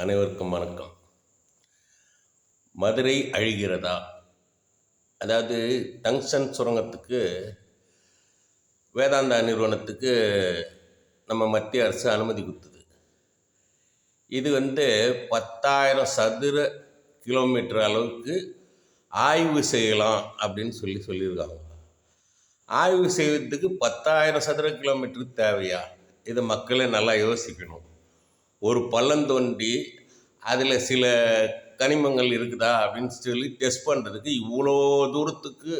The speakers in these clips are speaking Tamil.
அனைவருக்கும் வணக்கம். மதுரை அழிகிறதா? அதாவது டங்ஷன் சுரங்கத்துக்கு வேதாந்தா நிறுவனத்துக்கு நம்ம மத்திய அரசு அனுமதி கொடுத்தது. இது வந்து பத்தாயிரம் சதுர கிலோமீட்டர் அளவுக்கு ஆய்வு செய்யலாம் அப்படின்னு சொல்லி சொல்லியிருக்காங்க. ஆய்வு செய்வதுக்கு பத்தாயிரம் சதுர கிலோமீட்டருக்கு தேவையா? இதை மக்களே நல்லா யோசிக்கணும். ஒரு பள்ளம் தோண்டி அதில் சில கனிமங்கள் இருக்குதா அப்படின்னு சொல்லி டெஸ்ட் பண்ணுறதுக்கு இவ்வளோ தூரத்துக்கு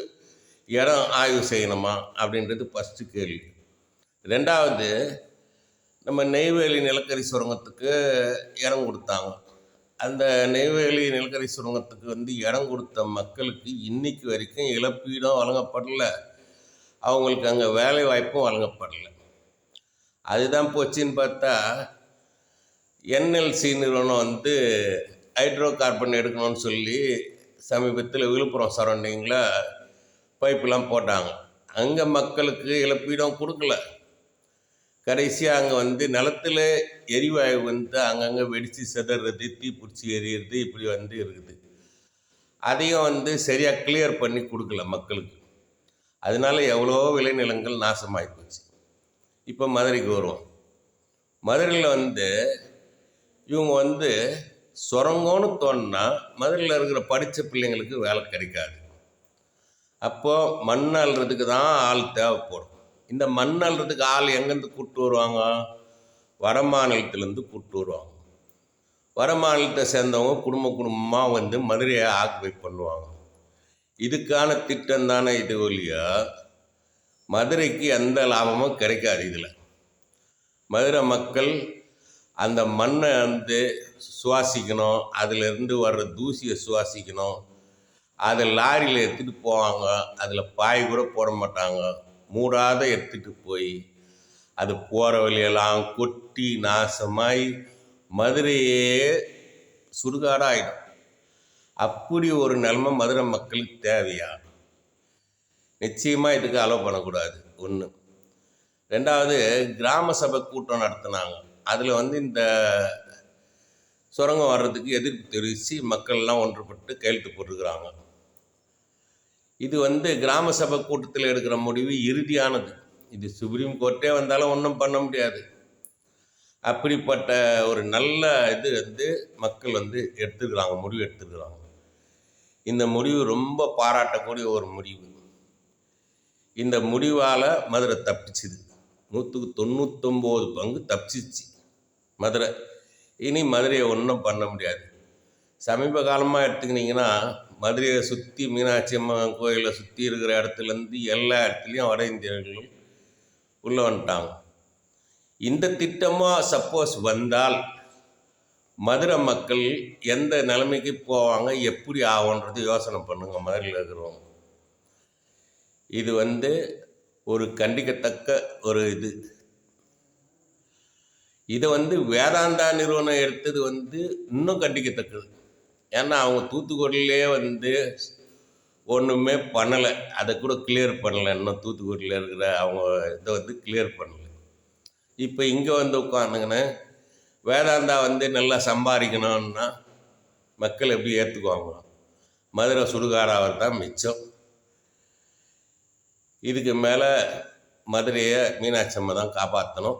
இடம் ஆய்வு செய்யணுமா அப்படின்றது ஃபஸ்ட்டு கேள்வி. ரெண்டாவது நம்ம நெய்வேலி நிலக்கரி சுரங்கத்துக்கு இடம் கொடுத்தாங்க. அந்த நெய்வேலி நிலக்கரி சுரங்கத்துக்கு வந்து இடம் கொடுத்த மக்களுக்கு இன்னைக்கு வரைக்கும் இழப்பீடும் வழங்கப்படல. அவங்களுக்கு அங்கே வேலை வாய்ப்பும் வழங்கப்படல. அதுதான் போச்சுன்னு பார்த்தா என்எல்சி நிறுவனம் வந்து ஹைட்ரோ கார்பன் எடுக்கணும்னு சொல்லி சமீபத்தில் விழுப்புரம் சரௌண்டிங்கில் பைப்பெலாம் போட்டாங்க. அங்கே மக்களுக்கு இழப்பீடும் கொடுக்கல. கடைசியாக அங்கே வந்து நிலத்துல எரிவாயு வந்து அங்கங்கே வெடித்து சிதறது தீப்பிடிச்சி எரியிறது இப்படி வந்து இருக்குது. அதையும் வந்து சரியாக கிளியர் பண்ணி கொடுக்கல மக்களுக்கு. அதனால எவ்வளோ விளைநிலங்கள் நாசமாகி போச்சு. இப்போ மதுரைக்கு வருவோம். மதுரையில் வந்து இவங்க வந்து சுரங்கம்னு தோணுனா மதுரையில் இருக்கிற படித்த பிள்ளைங்களுக்கு வேலை கிடைக்காது. அப்போது மண் அள்ளுறதுக்கு தான் ஆள் தேவைப்படும். இந்த மண் அள்ளுறதுக்கு ஆள் எங்கேருந்து கூப்பிட்டு வருவாங்க? வட மாநிலத்திலேருந்து கூப்பிட்டு வருவாங்க. வட மாநிலத்தை சேர்ந்தவங்க குடும்ப குடும்பமாக வந்து மதுரையை ஆக்குபை பண்ணுவாங்க. இதுக்கான திட்டம் தானே இது ஒழியா மதுரைக்கு எந்த லாபமும் கிடைக்காது இதில். மதுரை மக்கள் அந்த மண்ணை வந்து சுவாசிக்கணும். அதிலிருந்து வர்ற தூசியை சுவாசிக்கணும். அதை லாரியில் எடுத்துகிட்டு போவாங்க. அதில் பாய் கூட போட மாட்டாங்க. மூடாத எடுத்துகிட்டு போய் அது போகிற வழியெல்லாம் கொட்டி நாசமாய் மதுரையே சுடுகாடாகிடும் அப்படி ஒரு நிலைமை மதுரை மக்களுக்கு தேவையா? நிச்சயமாக இதுக்கு அலோவ் பண்ணக்கூடாது. ஒன்று ரெண்டாவது கிராம சபை கூட்டம் நடத்தினாங்க. அதில் வந்து இந்த சுரங்கம் வர்றதுக்கு எதிர்ப்பு தெரிவித்து மக்கள்லாம் ஒன்றுபட்டு கையெழுத்து போட்டுருக்குறாங்க. இது வந்து கிராம சபை கூட்டத்தில் எடுக்கிற முடிவு இறுதியானது. இது சுப்ரீம் கோர்ட்டே வந்தாலும் ஒன்றும் பண்ண முடியாது. அப்படிப்பட்ட ஒரு நல்ல இது வந்து மக்கள் வந்து எடுத்துக்கிறாங்க முடிவு எடுத்துக்கிறாங்க இந்த முடிவு ரொம்ப பாராட்டக்கூடிய ஒரு முடிவு. இந்த முடிவால் மதுரை தப்பிச்சுது. நூற்றுக்கு தொண்ணூத்தொம்பது பங்கு தப்பிச்சிச்சு. மதுரை. இனி மதுரையை ஒன்றும் பண்ண முடியாது. சமீப காலமாக எடுத்துக்கிட்டிங்கன்னா மதுரையை சுற்றி மீனாட்சி அம்மன் கோயிலை சுற்றி இருக்கிற இடத்துலேருந்து எல்லா இடத்துலையும் வட இந்தியர்களும் உள்ளே வந்துட்டாங்க. இந்த திட்டமாக சப்போஸ் வந்தால் மதுரை மக்கள் எந்த நிலைமைக்கு போவாங்க எப்படி ஆகுன்றது யோசனை பண்ணுங்க மதுரையில் இருக்கிறவங்க. இது வந்து ஒரு கண்டிக்கத்தக்க ஒரு இது. இதை வந்து வேதாந்தா நிறுவனம் எடுத்தது வந்து இன்னும் கண்டிக்கத்தக்கது. ஏன்னா அவங்க தூத்துக்குடியிலே வந்து ஒன்றுமே பண்ணலை. அதை கூட கிளியர் பண்ணலை. இன்னும் தூத்துக்குடியில் இருக்கிற அவங்க இதை வந்து கிளியர் பண்ணலை. இப்போ இங்கே வந்து உட்காந்துங்கன்னு வேதாந்தா வந்து நல்லா சம்பாதிக்கணும்னா மக்கள் எப்படி ஏற்றுக்குவாங்க மதுரை சுடுகாடாவது தான் மிச்சம். இதுக்கு மேலே மதுரையை மீனாட்சி அம்மா தான் காப்பாற்றணும்